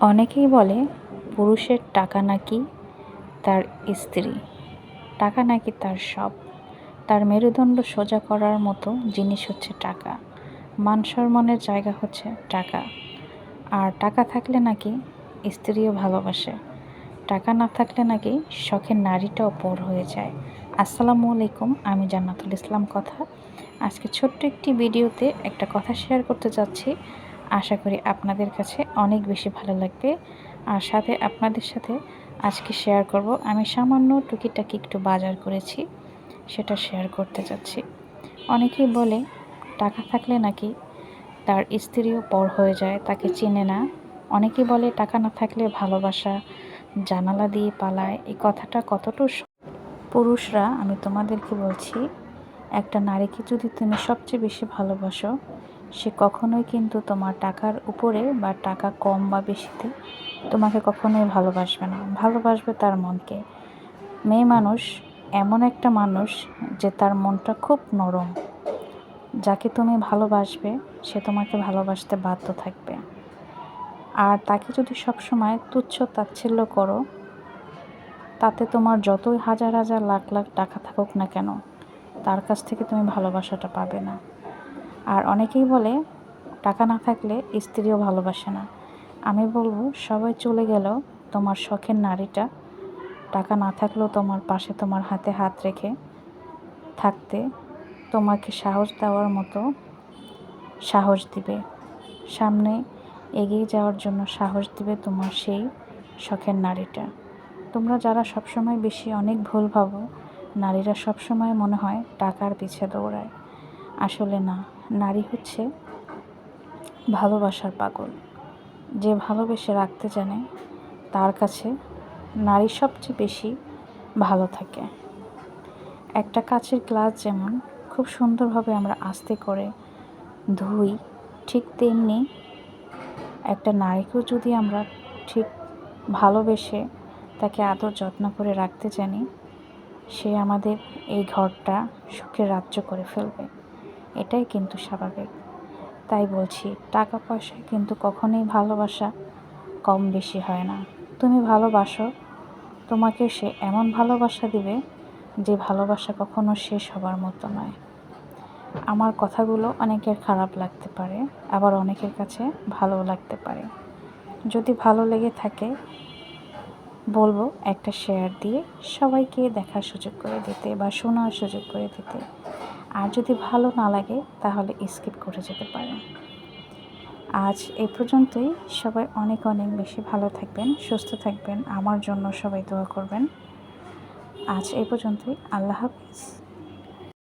অনেকেই বলে পুরুষের টাকা নাকি তার স্ত্রী, টাকা নাকি তার সব। তার মেরুদণ্ড সোজা করার মতো জিনিস হচ্ছে টাকা। মান সম্মানের জায়গা হচ্ছে টাকা। আর টাকা থাকলে নাকি স্ত্রীও ভালোবাসে। টাকা না থাকলে নাকি শখের নারীটাও পর হয়ে যায়। আসসালামু আলাইকুম, আমি জান্নাতুল ইসলাম কথা। আজকে ছোট্ট একটি ভিডিওতে একটা কথা শেয়ার করতে যাচ্ছি। আশা করি আপনাদের কাছে অনেক বেশি ভালো লাগবে। আর সাথে আপনাদের সাথে আজকে শেয়ার করব। আমি সামান্য টুকিটাকি একটু বাজার করেছি, সেটা শেয়ার করতে যাচ্ছি অনেকেই বলে, টাকা থাকলে নাকি তার স্ত্রীও পর হয়ে যায়, তাকে চেনে না। অনেকেই বলে, টাকা না থাকলে ভালোবাসা জানালা দিয়ে পালায়। এই কথাটা কতটুকু পুরুষরা, আমি তোমাদেরকে বলছি, একটা নারীকে যদি তুমি সবচেয়ে বেশি ভালোবাসো সে কখনোই কিন্তু তোমার টাকার উপরে বা টাকা কম বা বেশিতে তোমাকে কখনোই ভালোবাসবে না। ভালোবাসবে তার মনকে। মেয়ে মানুষ এমন একটা মানুষ যে তার মনটা খুব নরম। যাকে তুমি ভালোবাসবে, সে তোমাকে ভালোবাসতে বাধ্য থাকবে। আর তাকে যদি সবসময় তুচ্ছ তাচ্ছিল্য করো, তাতে তোমার যতই হাজার হাজার লাখ লাখ টাকা থাকুক না কেন, তার কাছ থেকে তুমি ভালোবাসাটা পাবে না। আর অনেকেই বলে, টাকা না থাকলে স্ত্রীও ভালোবাসে না। আমি বলব, সবাই চলে গেলেও তোমার শখের নারীটা টাকা না থাকলেও তোমার পাশে তোমার হাতে হাত রেখে থাকতে তোমাকে সাহস দেওয়ার মতো সাহস দিবে। সামনে এগিয়ে যাওয়ার জন্য সাহস দিবে তোমার সেই শখের নারীটা। তোমরা যারা সবসময় বেশি অনেক ভুল ভাবো, নারীরা সবসময় মনে হয় টাকার পিছে দৌড়ায়। আসলে না। নারী হচ্ছে ভালোবাসার পাগল। যে ভালোবেসে রাখতে জানে, তার কাছে নারী সবচেয়ে বেশি ভালো থাকে। একটা কাচের গ্লাস যেমন খুব সুন্দরভাবে আমরা আস্তে করে ধুই, ঠিক তেমনি একটা নারীকেও যদি আমরা ঠিক ভালোবেসে তাকে আদর যত্ন করে রাখতে জানি, সে আমাদের এই ঘরটা সুখের রাজ্য করে ফেলবে। এটাই কিন্তু স্বাভাবিক। তাই বলছি টাকা পয়সা কিন্তু কখনোই ভালোবাসা কম বেশি হয় না। তুমি ভালোবাসো, তোমাকে সে এমন ভালোবাসা দিবে যে ভালোবাসা কখনো শেষ হবার মতো নয়। আমার কথাগুলো অনেকের খারাপ লাগতে পারে, আবার অনেকের কাছে ভালো লাগতে পারে। যদি ভালো লেগে থাকে বলব, একটা শেয়ার দিয়ে সবাইকে দেখার সুযোগ করে দিতে বা শোনার সুযোগ করে দিতে। আর যদি ভালো না লাগে, তাহলে স্কিপ করে যেতে পারেন। আজ এ পর্যন্তই। সবাই অনেক অনেক বেশি ভালো থাকবেন, সুস্থ থাকবেন। আমার জন্য সবাই দোয়া করবেন। আজ এ পর্যন্তই। আল্লাহ হাফিজ।